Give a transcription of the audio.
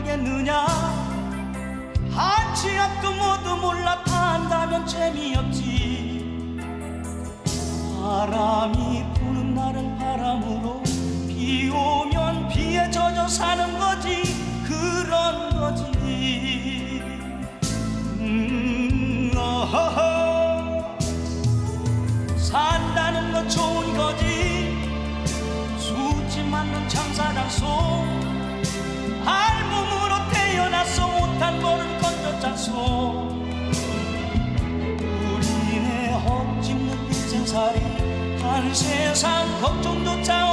알겠느냐? 한치 앞도 모두 몰라 판다면 재미없지. 바람이 부는 날은 바람으로 비 오면 비에 젖어 사는 거지. 그런 거지. 음, 어허허. 산다는 건 좋은 거지. 수지 맞는 장사 한 세상 걱정조차